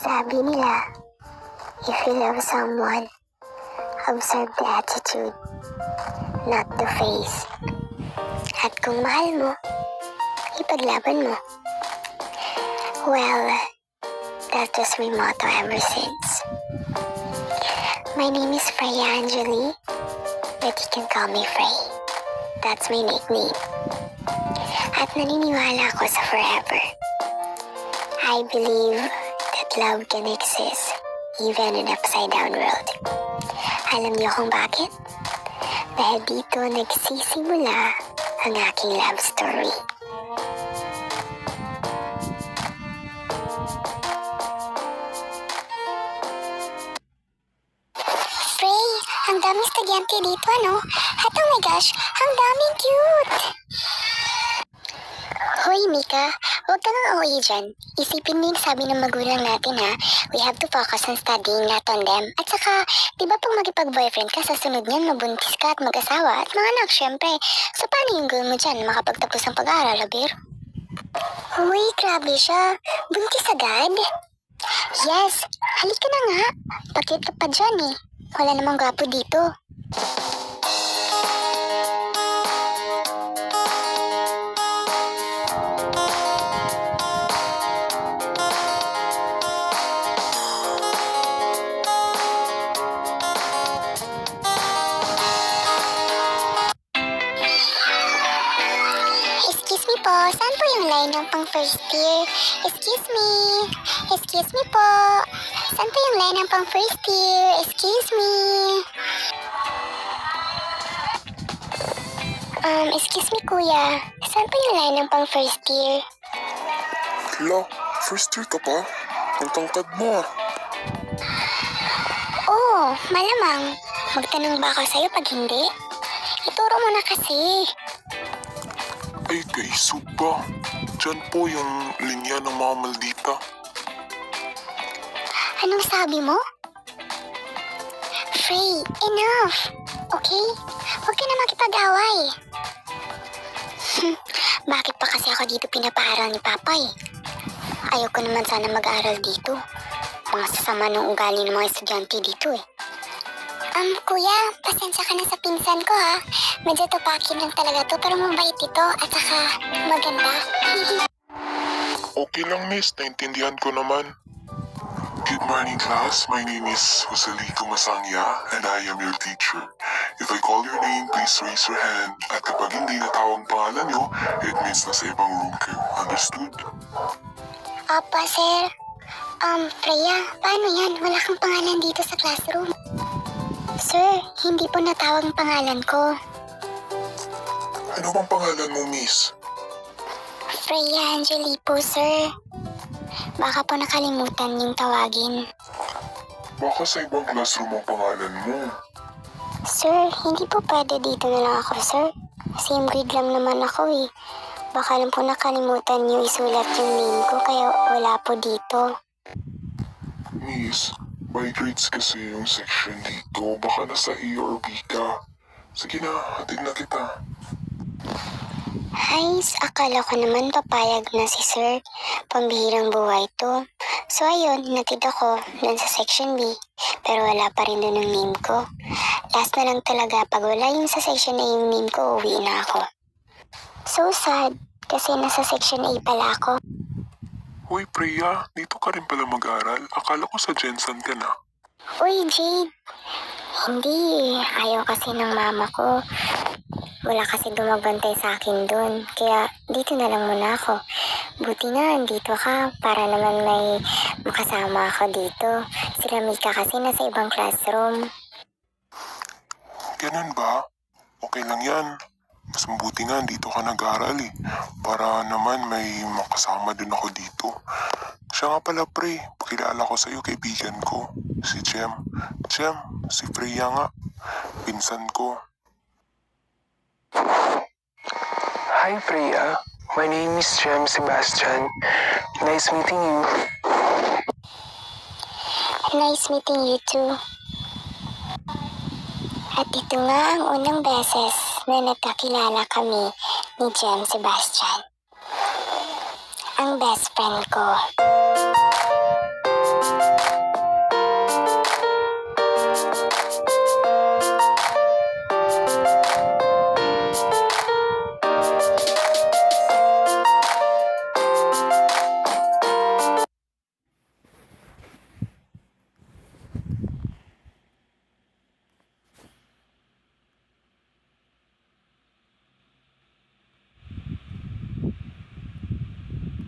Sabi nila, if you love someone, observe the attitude, not the face. At kung mahal mo, ipaglaban mo. Well, that was my motto ever since. My name is Freya Angeli, but you can call me Frey. That's my nickname. At naniniwala ako sa forever. I believe that love can exist even in upside down world. Alam niyo kung bakit? Dahil dito nagsisimula ang aking love story. Frey, ang daming estudyante dito, ano? At oh my gosh, ang daming cute! Hoy, Mika, huwag ka nang uuwi dyan. Isipin mo yung sabi ng magulang natin, ha? We have to focus on studying, not on them. At saka, di ba pag magipag-boyfriend ka, sa sunod niyan, mabuntis ka at mag-asawa at mga anak, syempre. So, paano yung goal mo dyan? Makapagtapos ng pag-aaral, Abir? Uy, grabe siya. Buntis agad? Yes, halika na nga. Bakit ka pa dyan eh? Wala namang gwapo dito. Saan po yung line ng pang first year? Excuse me. Excuse me po. Saan po yung line ng pang first year? Excuse me. Um, excuse me kuya. Saan po yung line ng pang first year? Hala, first year ka pa? Ang tangkad mo ah. Oo, malamang. Magtanong ba ako sa'yo pag hindi? Ituro mo na kasi. Ay kay Suba. Diyan po yung linya ng mga maldita. Anong sabi mo? Frey, enough! Okay? Huwag ka na makipag-away. Bakit pa kasi ako dito pinapaaral ni Papa eh? Ayoko naman sana mag-aaral dito. Mga sasama ng ugali ng mga estudyante dito eh. Um, kuya, pasensya ka na sa pinsan ko ha. Medyo tupakin lang talaga to pero mabait ito at saka maganda. Okay lang miss, naintindihan ko naman. Good morning class, my name is Joselito Masangya and I am your teacher. If I call your name, please raise your hand. At kapag hindi natawag pangalan nyo, it means nasa ibang room kayo. Understood? Apa, sir. Um, Freya, paano yan? Wala kang pangalan dito sa classroom. Sir, hindi po natawag ang pangalan ko. Ano bang pangalan mo, miss? Freya Angeli po, sir. Baka po nakalimutan yung tawagin. Baka sa ibang classroom ang pangalan mo. Sir, hindi po pwede dito na lang ako, sir. Same grade lang naman ako eh. Baka lang po nakalimutan niyo isulat yung name ko kaya wala po dito. Miss, by grades kasi yung section dito. Baka nasa A or B ka. Sige na, hatid na kita. Ay, akala ko naman papayag na si Sir. Pambihirang buhay to. So ayun, natid ako dun sa section B. Pero wala pa rin dun ang name ko. Last na lang talaga, pag wala yung sa section A yung name ko, uwi na ako. So sad, kasi nasa section A pala ako. Hoy, Priya, dito ka rin pala mag-aral. Akala ko sa Jensen ka na. Uy, Jade! Hindi, ayaw kasi ng mama ko. Wala kasi gumagantay sa akin dun. Kaya dito na lang muna ako. Buti na, andito ka para naman may makasama ako dito. Sila Mika kasi nasa ibang classroom. Ganun ba? Okay lang yan. Mas mabuti nga, dito ka nag-aral eh. Para naman may makasama din ako dito. Siya nga pala, pre. Pakilala ko sa'yo, kaibigan ko. Si Jem. Jem, si Freya nga. Pinsan ko. Hi, Priya. My name is Jem Sebastian. Nice meeting you. Nice meeting you too. At ito nga ang unang beses na nagkakilala kami ni Jem Sebastian. Ang best friend ko.